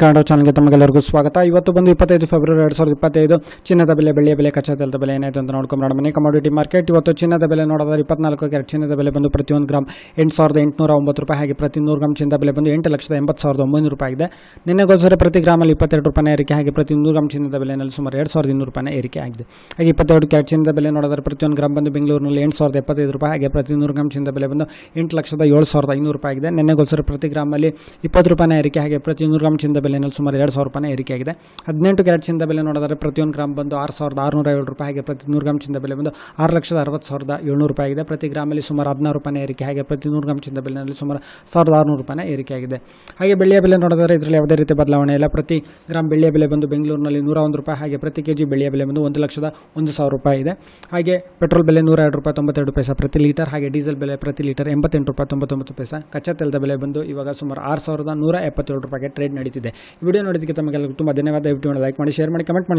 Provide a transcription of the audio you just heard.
ಕನ್ನಡ ಚಾನಲ್ಗೆ ತಮಗೆಲ್ಲರಿಗೂ ಸ್ವಾಗತ. ಇವತ್ತು ಬಂದು ಇಪ್ಪತ್ತೈದು ಫೆಬ್ರವರಿ ಎರಡು ಸಾವಿರದ ಇಪ್ಪತ್ತೈದು. ಚಿನ್ನದ ಬೆಲೆ ಬೆಳೆಯ ಬೆಲೆ ಕಚ್ಚಾ ತೆಲದ ಬೆಲೆ ಏನಾಯಿತು ಅಂತ ನೋಡ್ಕೊಂಡು ಮನೆ ಕಮಾಡಿಟಿ ಮಾರ್ಕೆಟ್ ಇವತ್ತು ಚಿನ್ನದ ಬೆಲೆ ನೋಡೋದಾದ್ರೆ ಇಪ್ಪತ್ನಾಲ್ಕು ಕ್ಯಾರೆಟ್ ಚಿನ್ನದ ಬೆಲೆ ಬಂದು ಪ್ರತಿಯೊಂದು ಗ್ರಾಮ್ ಎಂಟು ಸಾವಿರದ ಎಂಟುನೂರ ಒಂಬತ್ತು ರೂಪಾಯಿ ಹಾಗೆ ಪ್ರತಿ ನೂರು ಗ್ರಾಮ್ ಚಿನ್ನದ ಬೆಲೆ ಬಂದು ಎಂಟು ಲಕ್ಷದ ಎಂಬತ್ತು ಸಾವಿರದ ಒಂಬೈನೂರು ರೂಪಾಯಿ ಇದೆ ನಿನ್ನೆಗೋಸ್ಕರ ಪ್ರತಿ ಗ್ರಾಮಲ್ಲಿ ಇಪ್ಪತ್ತೆರಡು ರೂಪಾಯಿ ಏರಿಕೆ ಹಾಗೆ ಪ್ರತಿ ನೂರು ಗ್ರಾಮ್ ಚಿನ್ನದ ಬೆಲೆಯಲ್ಲಿ ಸುಮಾರು ಎರಡು ಸಾವಿರದ ಇನ್ನೂರು ರೂಪಾಯಿ ಏರಿಕೆ ಆಗಿದೆ. ಹಾಗೆ ಇಪ್ಪತ್ತೆರಡು ಕ್ಯಾರೆಟ್ ಚಿನ್ನದ ಬೆಲೆ ನೋಡಿದ್ರೆ ಪ್ರತಿಯೊಂದು ಗ್ರಾಮ್ ಬಂದು ಬೆಂಗಳೂರಿನಲ್ಲಿ ಎಂಟು ಸಾವಿರದ ಎಪ್ಪತ್ತೈದು ರೂಪಾಯಿ, ಹಾಗೆ ಪ್ರತಿ ನೂರು ಗ್ರಾಮ್ ಚಿನ್ನದ ಬೆಲೆ ಬಂದು ಎಂಟು ಲಕ್ಷದ ಏಳು ಸಾವಿರದ ಐನೂರು ರೂಪಾಯಿ ಆಗಿದೆ ನಿನ್ನೆಗೋಸ್ಕರ ಪ್ರತಿ ಗ್ರಾಮಲ್ಲಿ ಇಪ್ಪತ್ತು ರೂಪಾಯಿ ಏರಿಕೆ, ಹಾಗೆ ಪ್ರತಿ ನೂರು ಗ್ರಾಮ್ ಚಿನ್ನದ ಬೆಲೆಯಲ್ಲಿ ಸುಮಾರು ಎರಡು ಸಾವಿರ ರೂಪಾಯಿ ಏರಿಕೆ ಆಗಿದೆ ಹದಿನೆಂಟು ಕ್ಯಾರೆಟ್ ಚಿನ್ನದ ಬೆಲೆ ನೋಡಿದರೆ ಪ್ರತಿಯೊಂದು ಗ್ರಾಮ್ ಬಂದು ಆರು ಸಾವಿರದ ಆರುನೂರ ಏಳು ರೂಪಾಯಿ, ಹಾಗೆ ಪ್ರತಿ ನೂರು ಗ್ರಾಮ್ ಚಿನ್ನದ ಬೆಲೆ ಬಂದು ಆರು ಲಕ್ಷದ ಅರವತ್ತು ಸಾವಿರದ ಏಳ್ನೂರು ರೂಪಾಯಿ ಆಗಿದೆ. ಪ್ರತಿ ಗ್ರಾಮಲ್ಲಿ ಸುಮಾರು ಹದಿನಾರು ರೂಪಾಯಿ ಏರಿಕೆ, ಹಾಗೆ ಪ್ರತಿ ನೂರು ಗ್ರಾಮ್ ಚಿನ್ನದ ಬೆಲೆನಲ್ಲಿ ಸುಮಾರು ಸಾವಿರದ ಆರುನೂರು ರೂಪಾಯಿ ಏರಿಕೆ ಆಗಿದೆ ಹಾಗೆ ಬೆಳ್ಳಿಯ ಬೆಲೆ ನೋಡಿದರೆ ಇದರಲ್ಲಿ ಯಾವುದೇ ರೀತಿ ಬದಲಾವಣೆ ಇಲ್ಲ. ಪ್ರತಿ ಗ್ರಾಮ್ ಬೆಳ್ಳಿಯ ಬೆಲೆ ಬಂದು ಬೆಂಗಳೂರಿನಲ್ಲಿ ನೂರ ಒಂದು ರೂಪಾಯಿ, ಹಾಗೆ ಪ್ರತಿ ಕೆಜಿ ಬೆಳ್ಳಿಯ ಬೆಲೆ ಬಂದು ಒಂದು ಲಕ್ಷದ ಒಂದು ಸಾವಿರ ರೂಪಾಯಿ ಇದೆ. ಹಾಗೆ ಪೆಟ್ರೋಲ್ ಬೆಲೆ ನೂರ ಎರಡು ರೂಪಾಯಿ ತೊಂಬತ್ತೆರಡು ಪೈಸಾ ಪ್ರತಿ ಲೀಟರ್, ಹಾಗೆ ಡೀಸೆಲ್ ಬೆಲೆ ಪ್ರತಿ ಲೀಟರ್ ಎಂಬತ್ತೆಂಟು ರೂಪಾಯಿ ತೊಂಬತ್ತೊಂಬತ್ತು ಪೈಸಾ. ಕಚ್ಚಾ ತೈಲದ ಬೆಲೆ ಬಂದು ಇವಾಗ ಸುಮಾರು ಆರು ಸಾವಿರದ ನೂರ ಎಪ್ಪತ್ತೇಳು ರೂಪಾಯಿಗೆ ಟ್ರೇಡ್ ನಡೀತಿದೆ. ವಿಡಿಯೋ ನೋಡಿದ್ದಕ್ಕೆ ತಮಗೆಲ್ಲ ತುಂಬ ಧನ್ಯವಾದ. ದಯವಿಟ್ಟು ಲೈಕ್ ಮಾಡಿ ಶೇರ್ ಮಾಡಿ ಕಮೆಂಟ್ ಮಾಡಿ.